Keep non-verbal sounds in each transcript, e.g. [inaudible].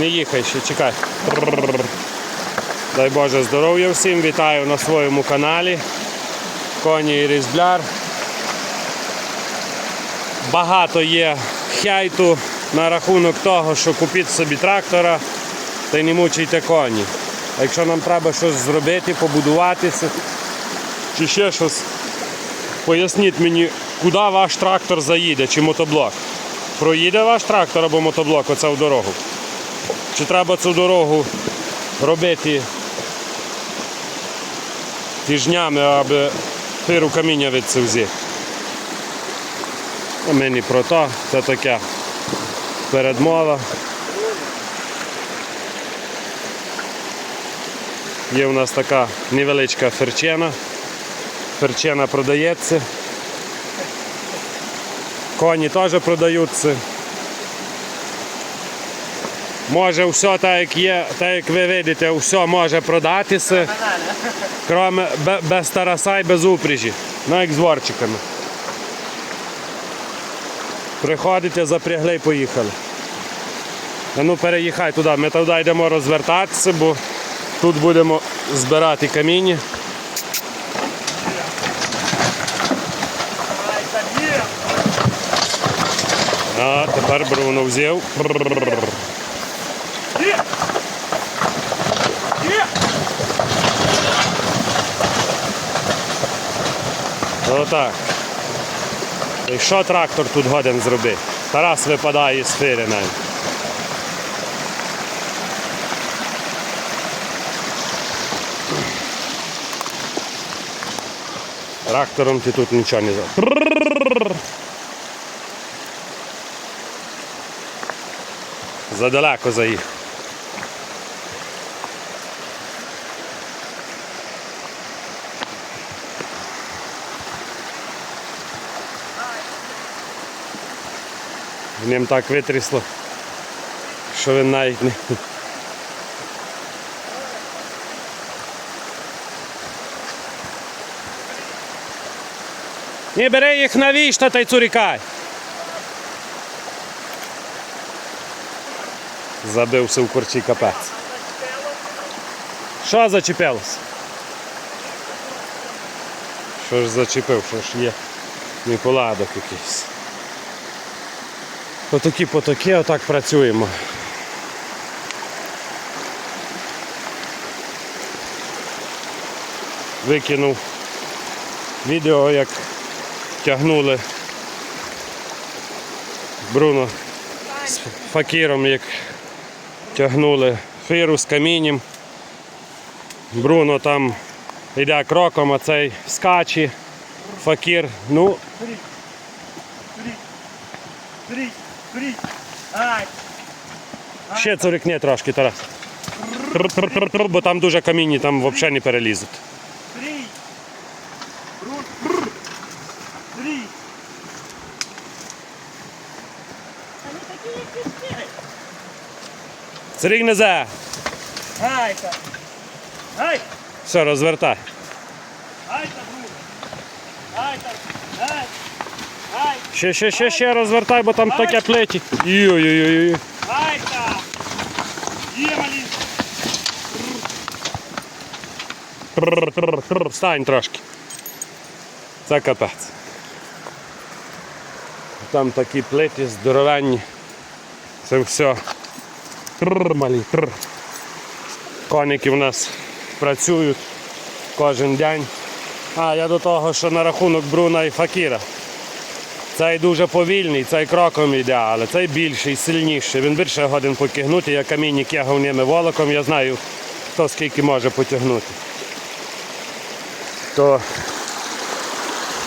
не їхай ще, чекай. Дай Боже здоров'я всім, вітаю на своєму каналі. Коні і різбляр. Багато є хейту на рахунок того, що купіть собі трактора та не мучайте коні. А якщо нам треба щось зробити, побудуватися чи ще щось, поясніть мені, куди ваш трактор заїде чи мотоблок. Проїде ваш трактор або мотоблок оце в дорогу? Чи треба цю дорогу робити тижнями, аби пиру каміння від це взяти? А мені про то, це таке передмова. Є у нас така невеличка ферчена. Ферчена продається. Коні теж продаються. Може все так як є, так як ви видите, все може продатися. Кроме без тараса і без упряжі. Ну як з ворчиками. Приходите, запрягли і поїхали. Ну переїхай туди. Ми туди йдемо розвертатися, бо тут будемо збирати каміння. А тепер Бруно взяв. Отак. І що трактор тут годен зробити? Тарас випадає з фири навіть. Трактором ти тут нічого не зробиш. Задалеко заїхав. Ним так витрісло, що він навіть не. Не бери їх на вічта та й цурікай. Забився в корчі капець. Що зачепилось? Що ж зачепив, що ж є неполадок якийсь. Отакі потоки, отак працюємо. Викинув відео, як тягнули Бруно з факіром, як тягнули фиру з камінням. Бруно там йде кроком, а цей скаче, факір. Ну, Три, три, ай, ще цурикне трошки, Тарас. Бо там дуже камінні, там взагалі не перелізуть. Цурик не за. Ай-ка. Ай, Все, розвертай. ай-ка, Бруно. Ай-ка, ай, ай, Ще, ще, ще, ще розвертай, бо там таке плеті. Ой-ой-ой. ай-ка. Є, малин. Встань трошки. Це капець. Там такі плиті здоровенні. Це все. Тр, малі, тр. Коніки в нас працюють кожен день. А, я до того, що на рахунок Бруна і Факіра. Цей дуже повільний, цей кроком йде, але цей більший, сильніший. Він більше годин потягнути. Я камінні кягав ними волоком, я знаю, хто скільки може потягнути. То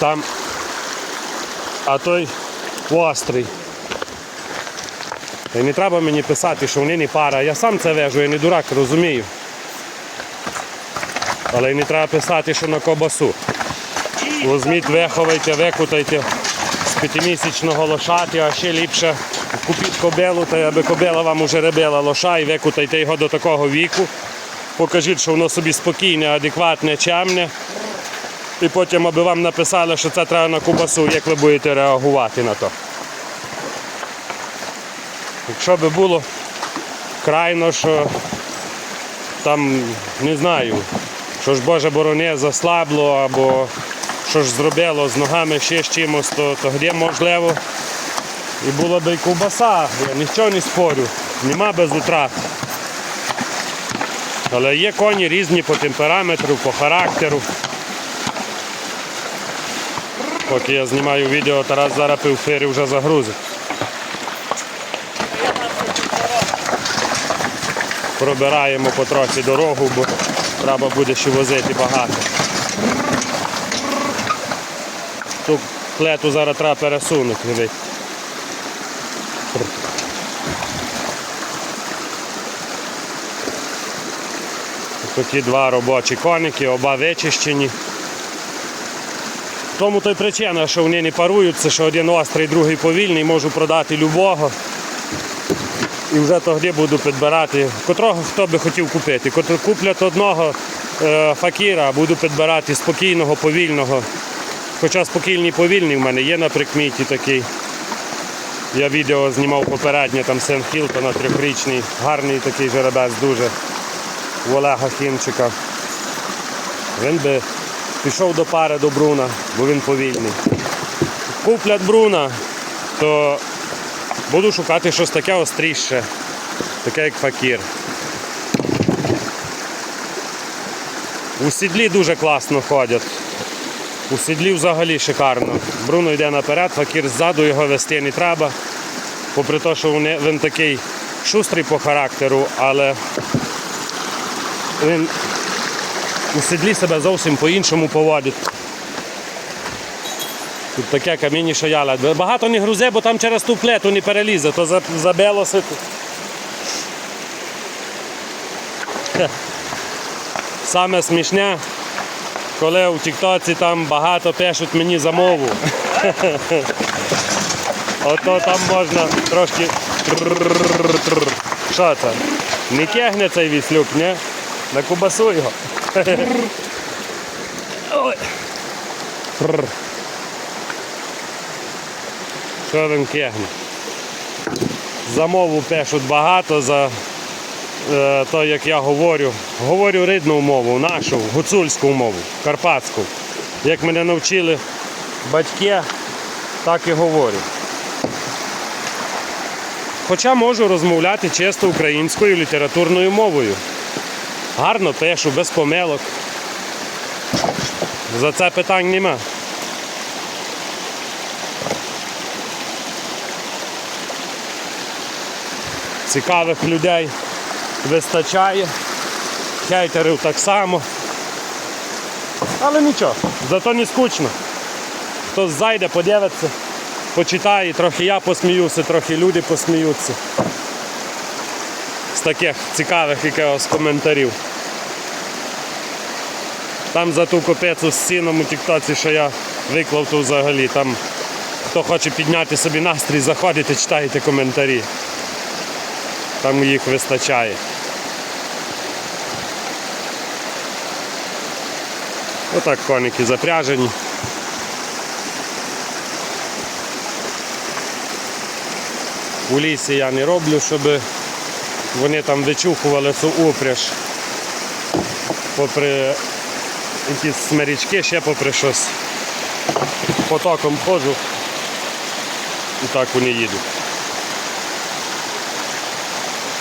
там, а той острий. Й не треба мені писати, що вони не пара. Я сам це вежу, я не дурак, розумію. Але не треба писати, що на кобасу. Візьміть, виховайте, викутайте п'ятимісячного лошати, а ще ліпше купіть кобилу, та аби кобила вам уже ребила лоша і викутайте його до такого віку. Покажіть, що воно собі спокійне, адекватне, чемне. І потім, аби вам написали, що це треба на кубасу, як ви будете реагувати на то. Якщо би було крайно, що там не знаю, що ж Боже борони заслабло або що ж зробило з ногами ще з чимось, то тоді можливо і була би і ковбаса, я нічого не спорю, нема без утрат. Але є коні різні по темпераметру, по характеру. Поки я знімаю відео, Тарас зараз півфирі вже загрузить. Пробираємо потрохи дорогу, бо треба буде ще возити багато. Ту клету зараз треба пересунути. Такі два робочі коники, оба вичищені. Тому то й причина, що вони не паруються, що один острий, другий повільний, можу продати любого. І вже тоді буду підбирати, котрого хто би хотів купити. Куплять одного е, факіра, буду підбирати спокійного, повільного. Хоча спокійний повільний в мене є на прикміті такий. Я відео знімав попереднє, там Сен Хілтона, трьохрічний, гарний такий жеребець дуже у Олега Хімчика. Він би пішов до пари до Бруна, бо він повільний. Куплять Бруна, то буду шукати щось таке остріше, таке як факір. У сідлі дуже класно ходять. У сідлі взагалі шикарно. Бруно йде наперед, факір ззаду, його вести не треба. Попри те, що він такий шустрий по характеру, але він у сідлі себе зовсім по-іншому поводить. Тут таке каміння, що. Багато не грузе, бо там через ту плету не перелізе, то за- забилося. тут. Саме смішне, коли у Тіктоці там багато пишуть мені замову. [laughs] Ото там можна трошки... Що це? Не кегне цей віслюк, не? На кубасу його. Що він кегне? Замову пишуть багато, за то, як я говорю. Говорю рідну мову, нашу, гуцульську мову, карпатську. Як мене навчили батьки, так і говорю. Хоча можу розмовляти чисто українською літературною мовою. Гарно пишу, без помилок. За це питань нема. Цікавих людей вистачає, хейтерів так само. Але нічого, зато не скучно. Хтось зайде, подивиться, почитає, трохи я посміюся, трохи люди посміються. З таких цікавих якогось коментарів. Там за ту копецю з сіном у тіктоці, що я виклав, то взагалі. Там хто хоче підняти собі настрій, заходите, читайте коментарі. Там їх вистачає. Отак коники запряжені. У лісі я не роблю, щоб вони там вичухували цю упряж. Попри якісь смирічки, ще попри щось. Потоком ходжу і так вони їдуть.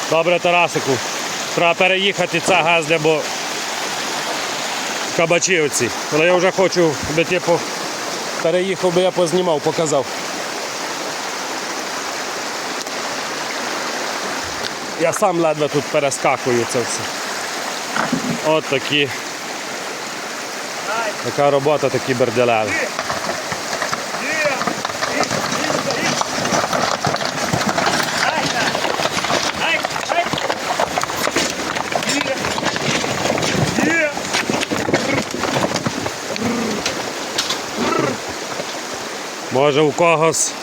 Добре, Тарасику. Треба переїхати ця газля, бо кабачі оці. Але я вже хочу, аби ти переїхав, би я познімав, показав. Я сам ледве тут перескакую це все. От такі. Така робота, такі берделеви. Є! Із, із, із. Гайка! Гайка! Гайка! Є! Є! Може у когось,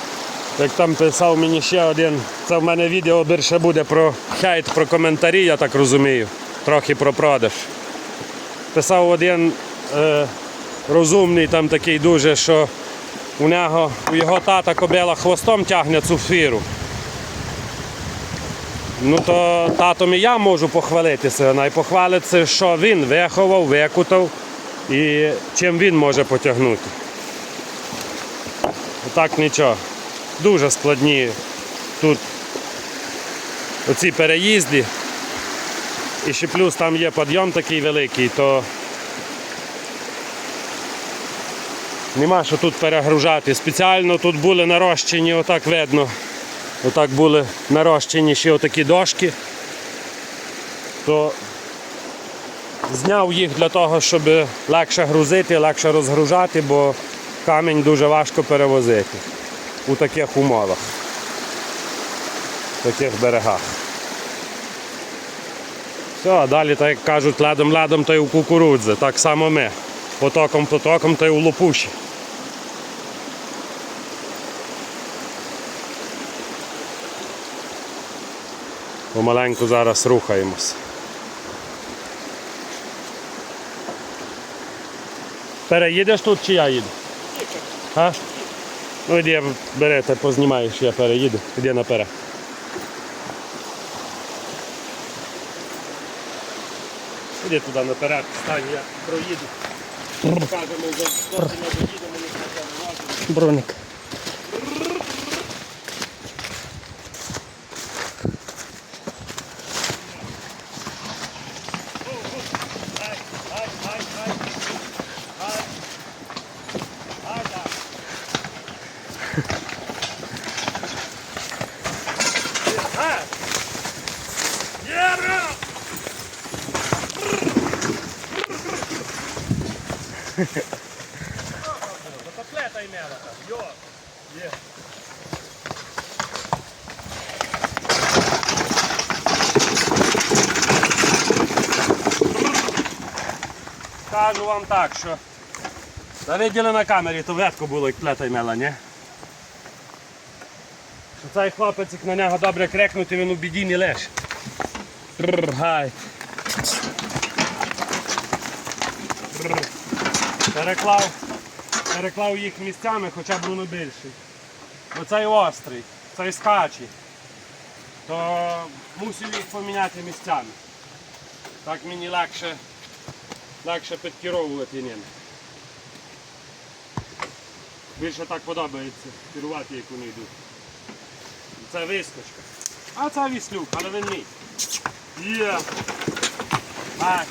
як там писав мені ще один, це в мене відео більше буде про хейт, про коментарі, я так розумію. Трохи про продаж. Писав один е, розумний там такий дуже, що у нього, у його тата кобила хвостом тягне цю фіру. Ну то татом і я можу похвалитися. Найпохвалиться, що він виховав, викутав і чим він може потягнути. Так нічого. Дуже складні тут оці переїзди. І ще плюс там є підйом такий великий, то нема що тут перегружати. Спеціально тут були нарощені, отак видно. Отак були нарощені ще отакі дошки. То зняв їх для того, щоб легше грузити, легше розгружати, бо камінь дуже важко перевозити у таких умовах, в таких берегах. Все, а далі, так як кажуть, ледом-ледом та й у кукурудзи. Так само ми. Потоком-потоком та й у лопуші. Помаленьку зараз рухаємось. Переїдеш тут чи я їду? А? Ну іди бери, та познімаєш, я переїду. Іди наперед. Іди туди наперед, стань, я проїду. Покажемо, доїдемо, не Броник. Кажу вам так, що та виділи на камері, то ветко було, як плета імела, ні? Що цей хлопець, як на нього добре крикнути, він у біді не. Тррр, Гай. Переклав переклав їх місцями, хоча б воно більший. Оцей острий, цей скачий, то мусив їх поміняти місцями. Так мені легше, легше підкеровувати ним. Більше так подобається керувати, як вони йдуть. Це вискочка. А це віслюк, але він мій. Є. Так.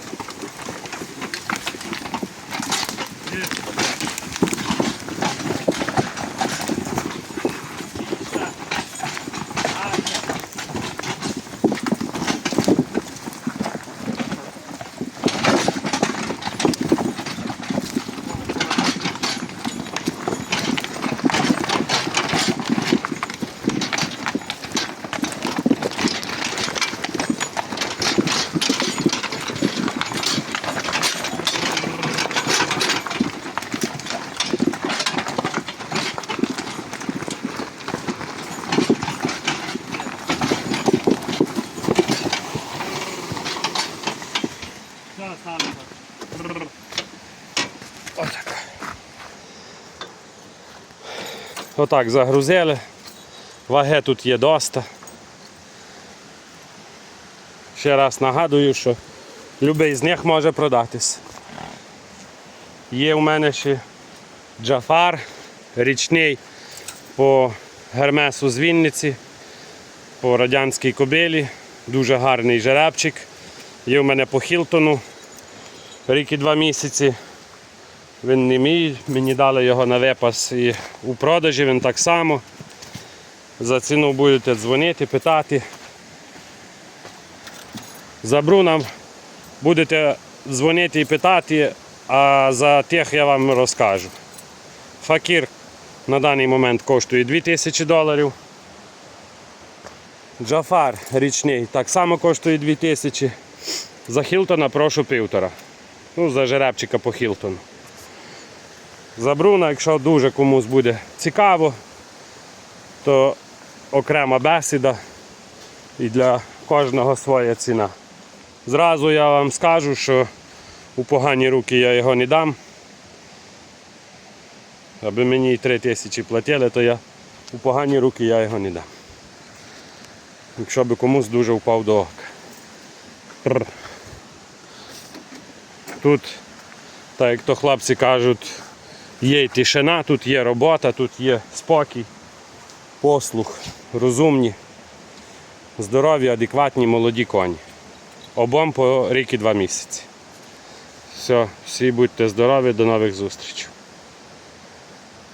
Отак загрузили. Ваги тут є доста. Ще раз нагадую, що будь-який з них може продатись. Є у мене ще джафар річний по гермесу з Вінниці, по радянській кобилі. Дуже гарний жеребчик. Є у мене по Хілтону рік і два місяці. Він не мій, мені дали його на випас і у продажі він так само. За ціну будете дзвонити, питати. За бруном будете дзвонити і питати, а за тих я вам розкажу. Факір на даний момент коштує 2000 доларів. Джафар річний так само коштує 2000. За Хілтона прошу півтора. Ну, за жеребчика по Хілтону. За Бруна, якщо дуже комусь буде цікаво, то окрема бесіда і для кожного своя ціна. Зразу я вам скажу, що у погані руки я його не дам. Аби мені 3 тисячі платили, то я у погані руки я його не дам. якщо би комусь дуже впав до ока. Тут, так як то хлопці кажуть, є й тишина, тут є робота, тут є спокій, послух, розумні, здорові, адекватні, молоді коні. Обом по рік і два місяці. Все, всі будьте здорові, до нових зустрічей.